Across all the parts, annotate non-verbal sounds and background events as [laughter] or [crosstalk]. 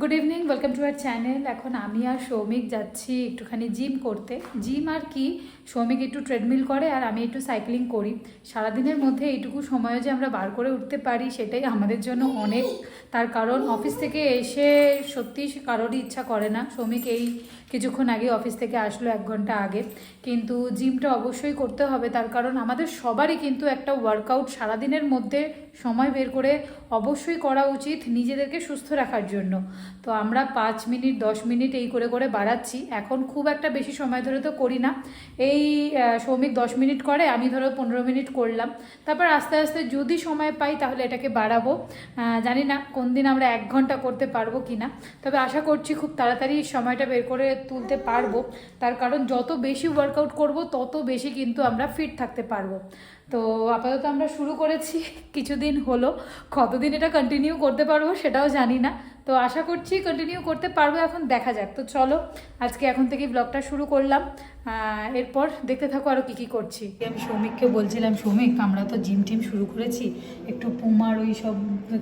Good evening welcome to our channel এখন আমি আর সৌমিক যাচ্ছি একটুখানি জিম করতে। জিম আর কি? সৌমিক একটু ট্রেডমিল করে আর আমি একটু সাইক্লিং করি। সারাদিনের মধ্যে এইটুকু সময়ও যে আমরা বার করে উঠতে পারি, সেটাই আমাদের জন্য অনেক। তার কারণ অফিস থেকে এসে সত্যি কারোরই ইচ্ছা করে না। সৌমিক এই কিছুক্ষণ আগে অফিস থেকে আসলো এক ঘণ্টা আগে। কিন্তু জিমটা অবশ্যই করতে হবে। তার কারণ আমাদের সবারই কিন্তু একটা ওয়ার্কআউট সারাদিনের মধ্যে সময় বের করে অবশ্যই করা উচিত নিজেদেরকে সুস্থ রাখার জন্য। তো আমরা পাঁচ মিনিট, দশ মিনিট এই করে করে বাড়াচ্ছি। এখন খুব একটা বেশি সময় ধরে তো করি না। এই সৌমিক দশ মিনিট করে, আমি ধরো পনেরো মিনিট করলাম। তারপর আস্তে আস্তে যদি সময় পাই তাহলে এটাকে বাড়াবো। জানি না কোন দিন আমরা এক ঘণ্টা করতে পারব কি না তবে আশা করছি খুব তাড়াতাড়ি সময়টা বের করে তুলতে পারব। তার কারণ যত বেশি ওয়ার্কআউট করব, তত বেশি কিন্তু আমরা ফিট থাকতে পারব। তো আপাতত আমরা শুরু করেছি। কিছুদিন হলো। কতদিন এটা কন্টিনিউ করতে পারব সেটাও জানি না। তো আশা করছি কন্টিনিউ করতে পারব, এখন দেখা যাক। তো চলো, আজকে এখন থেকেই ব্লগটা শুরু করলাম। এরপর দেখতে থাকো আরও কী কী করছি। আমি সৌমিককে বলছিলাম, সৌমিক, আমরা তো জিম টিম শুরু করেছি। একটু পুমার ওই সব,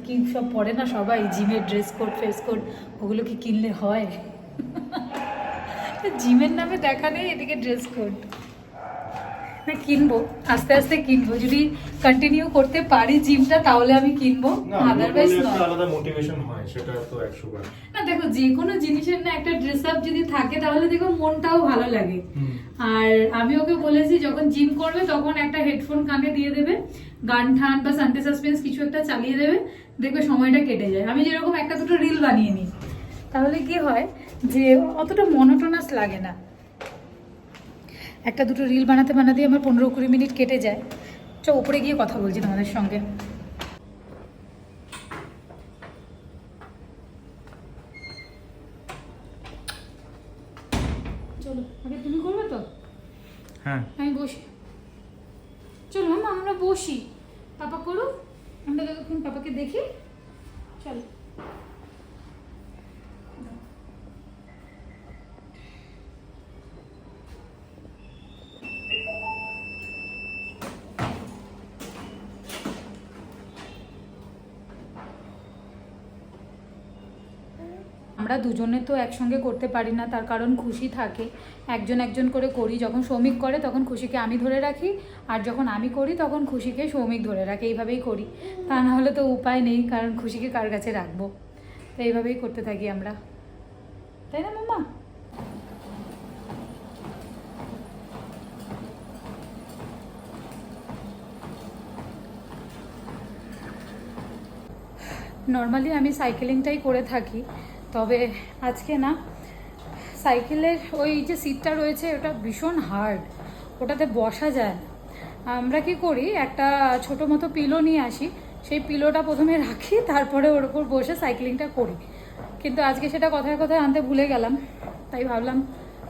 কী সব পরে না সবাই? জিমের ড্রেস কোড ফেস কোড ওগুলো কি কিনলে হয়? [laughs] জিমের নামে দেখা নেই, এদিকে ড্রেস কোড কিনবো আস্তে আস্তে কিনবো। যদি কন্টিনিউ করতে পারি জিমটা তাহলে আমি কিনবো। আদারওয়াইজ আলাদা মোটিভেশন হয় সেটা তো একশো বার। না দেখো যে কোনো জিনিসের না একটা ড্রেস আপ যদি থাকে তাহলে দেখো মনটাও ভালো লাগে। আর আমি ওকে বলেছি যখন জিম করবে তখন একটা হেডফোন কানে দিয়ে দেবে। গান ঠান বা সানডে সাসপেন্স কিছু একটা চালিয়ে দেবে। দেখবে সময়টা কেটে যায়। আমি যেরকম একটা দুটো রিল বানিয়ে নিই। তাহলে কি হয় যে অতটা মনোটোনাস লাগে না। একটা দুটো রিল বানাতে বানাতে আমার পনেরো কুড়ি মিনিট কেটে যায়। চ উপরে গিয়ে কথা বলছি তোমাদের সঙ্গে। চলো আগে তুমি করবে তো? হ্যাঁ। আমি বসি। চলো মামা আমরা বসি। পাপা করুক আমরা ততক্ষণ পাপাকে দেখি চলো। আমরা দুজনে তো একসঙ্গে করতে পারি না, তার কারণ খুশি থাকে। একজন একজন করে করি, যখন শ্রমিক করে তখন খুশিকে আমি ধরে রাখি, আর যখন আমি করি তখন খুশিকে শ্রমিক ধরে রাখি, এইভাবেই করি। তা না হলে তো উপায় নেই, কারণ খুশিকে কার কাছে রাখব? তো এইভাবেই করতে থাকি আমরা। তাই না মামা নর্মালি আমি সাইকেলিংটাই করে থাকি তবে আজকে না, সাইকেলের ওই যে সিটটা রয়েছে, ওটা ভীষণ হার্ড ওটাতে বসা যায় না। আমরা কি করি, একটা ছোটো মতো পিলো নিয়ে আসি, সেই পিলোটা প্রথমে রাখি, তারপরে ওর উপর বসে সাইক্লিংটা করি। কিন্তু আজকে সেটা কথায় কথায় আনতে ভুলে গেলাম, তাই ভাবলাম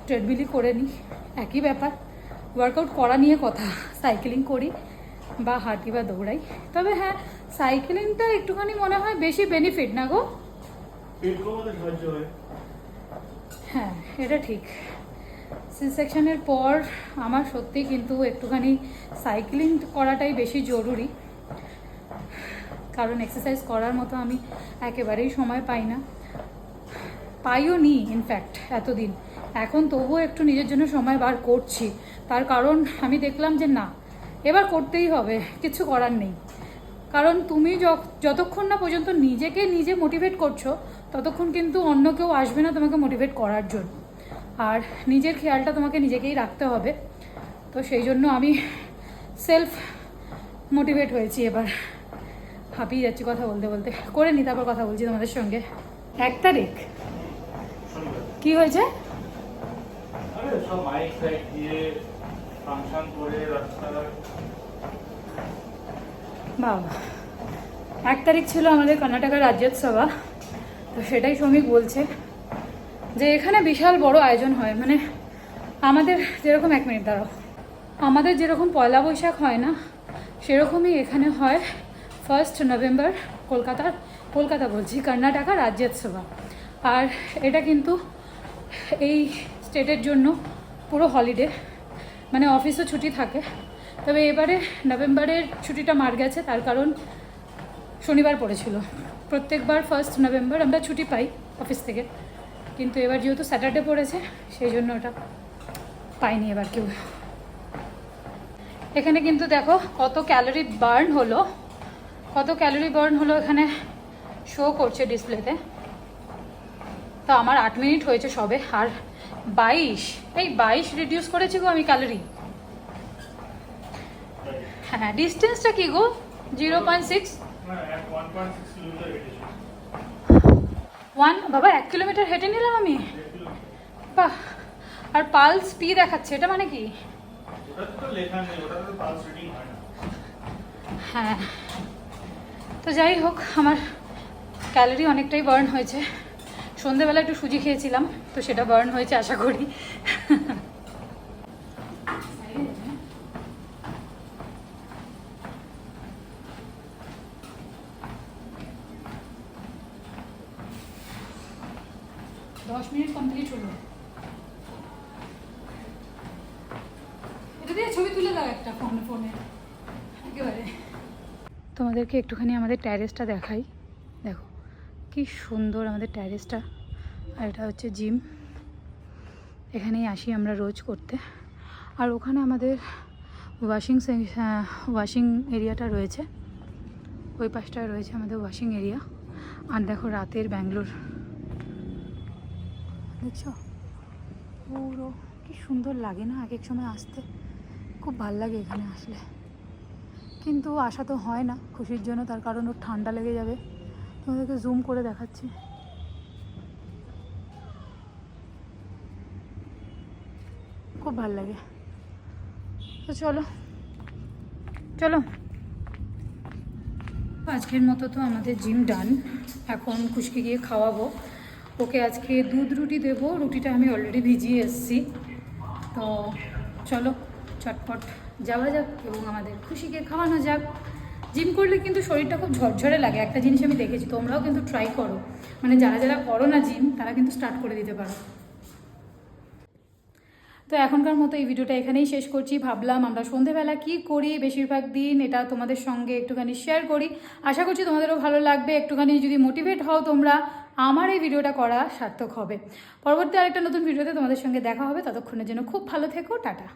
ট্রেডমিলই করে নিই। একই ব্যাপার ওয়ার্কআউট করা নিয়ে কথা সাইকেলিং করি বা হাঁটি বা দৌড়াই। তবে হ্যাঁ সাইকেলিংটা একটুখানি মনে হয় বেশি বেনিফিট না গো? হয়। হ্যাঁ এটা ঠিক। সি সেকশনের পর আমার সত্যি কিন্তু একটুখানি সাইক্লিং করাটাই বেশি জরুরি। কারণ এক্সারসাইজ করার মতো আমি একেবারেই সময় পাই না। পাইও নি ইনফ্যাক্ট এতদিন। এখন তবুও একটু নিজের জন্য সময় বার করছি। তার কারণ আমি দেখলাম যে না, এবার করতেই হবে, কিছু করার নেই। কারণ তুমি যতক্ষণ না পর্যন্ত নিজেকে নিজে মোটিভেট করছ ততক্ষণ কিন্তু অন্য কেউ আসবে না তোমাকে মোটিভেট করার জন্য। আর নিজের খেয়ালটা তোমাকে নিজেকেই রাখতে হবে। তো সেই জন্য আমি সেলফ মোটিভেট হয়েছি এবার। হাঁপিয়ে যাচ্ছি কথা বলতে বলতে। করে নি তারপর কথা বলছি তোমাদের সঙ্গে। এক তারিখ? কি হয়েছে? বাবা এক তারিখ ছিল আমাদের কর্ণাটকের রাজ্যোৎসভা তো সেটাই শ্রমিক বলছে যে এখানে বিশাল বড় আয়োজন হয়। মানে আমাদের যেরকম, এক মিনিট দাঁড়াও। আমাদের যেরকম পয়লা বৈশাখ হয় না, সেরকমই এখানে হয় ফার্স্ট নভেম্বর কলকাতার কলকাতা বলছি, কর্ণাটকা রাজ্যোৎসভা আর এটা কিন্তু এই স্টেটের জন্য পুরো হলিডে মানে অফিসও ছুটি থাকে। তবে এবারে নভেম্বরের ছুটিটা মার গেছে, তার কারণ শনিবার পড়েছিল। প্রত্যেকবার ফার্স্ট নভেম্বর আমরা ছুটি পাই অফিস থেকে। কিন্তু এবার যেহেতু স্যাটারডে পড়েছে, সেই জন্য ওটা পাইনি এবার কেউ। এখানে কিন্তু দেখো কত ক্যালোরি বার্ন হলো। কত ক্যালোরি বার্ন হলো এখানে শো করছে ডিসপ্লেতে তো আমার আট মিনিট হয়েছে সবে, আর বাইশ, এই বাইশ রিডিউস করেছি গো আমি ক্যালোরি হ্যাঁ ডিস্টেন্সটা কি গো? জিরো পয়েন্ট সিক্স ওয়ান বাবা এক কিলোমিটার হেঁটে নিলাম আমি? বাহ আর পালস পি দেখাচ্ছে এটা মানে কি? হয় হ্যাঁ। তো যাই হোক আমার ক্যালোরি অনেকটাই বার্ন হয়েছে। সন্ধেবেলা একটু সুজি খেয়েছিলাম তো সেটা বার্ন হয়েছে আশা করি। দশ মিনিট কমপ্লিট হলো। এটা দিয়ে ছবি তুলে দাও একটা ফোন ফোনে একেবারে। তোমাদেরকে একটুখানি আমাদের ট্যারেসটা দেখাই। দেখো, কি সুন্দর আমাদের ট্যারেসটা আর এটা হচ্ছে জিম এখানেই আসি আমরা রোজ করতে। আর ওখানে আমাদের ওয়াশিং ওয়াশিং এরিয়াটা রয়েছে। ওই পাশটায় রয়েছে আমাদের ওয়াশিং এরিয়া আর দেখো রাতের ব্যাঙ্গালোর। দেখছ পুরো কি সুন্দর লাগে না এক এক সময় আসতে? খুব ভালো লাগে এখানে আসলে। কিন্তু আসা তো হয় না, খুশির জন্য তার কারণ ওর ঠান্ডা লেগে যাবে। তোমাদেরকে জুম করে দেখাচ্ছি। খুব ভালো লাগে। তো চলো চলো। আজকের মতো তো আমাদের জিম ডান এখন খুশকে গিয়ে খাওয়াবো। ওকে আজকে দুধ রুটি দেবো। রুটিটা আমি অলরেডি ভিজিয়ে এসেছি। তো চলো, চটপট যাওয়া যাক এবং আমাদের খুশিকে খাওয়ানো যাক। জিম করলে কিন্তু শরীরটা খুব ঝরঝরে লাগে, একটা জিনিস আমি দেখেছি, তোমরাও কিন্তু ট্রাই করো। মানে যারা যারা করো না জিম, তারা কিন্তু স্টার্ট করে দিতে পারো। তো এখনকার মতো এই ভিডিওটা এখানেই শেষ করছি। ভাবলাম আমরা সন্ধেবেলা কি করি? বেশিরভাগ দিন এটা তোমাদের সঙ্গে একটুখানি শেয়ার করি। আশা করছি তোমাদেরও ভালো লাগবে। একটুখানি যদি মোটিভেট হও তোমরা, আমার এই ভিডিওটা করা সার্থক হবে। পরবর্তী আরেকটা নতুন ভিডিওতে তোমাদের সঙ্গে দেখা হবে। ততক্ষণের জন্য খুব ভালো থেকো। টাটা।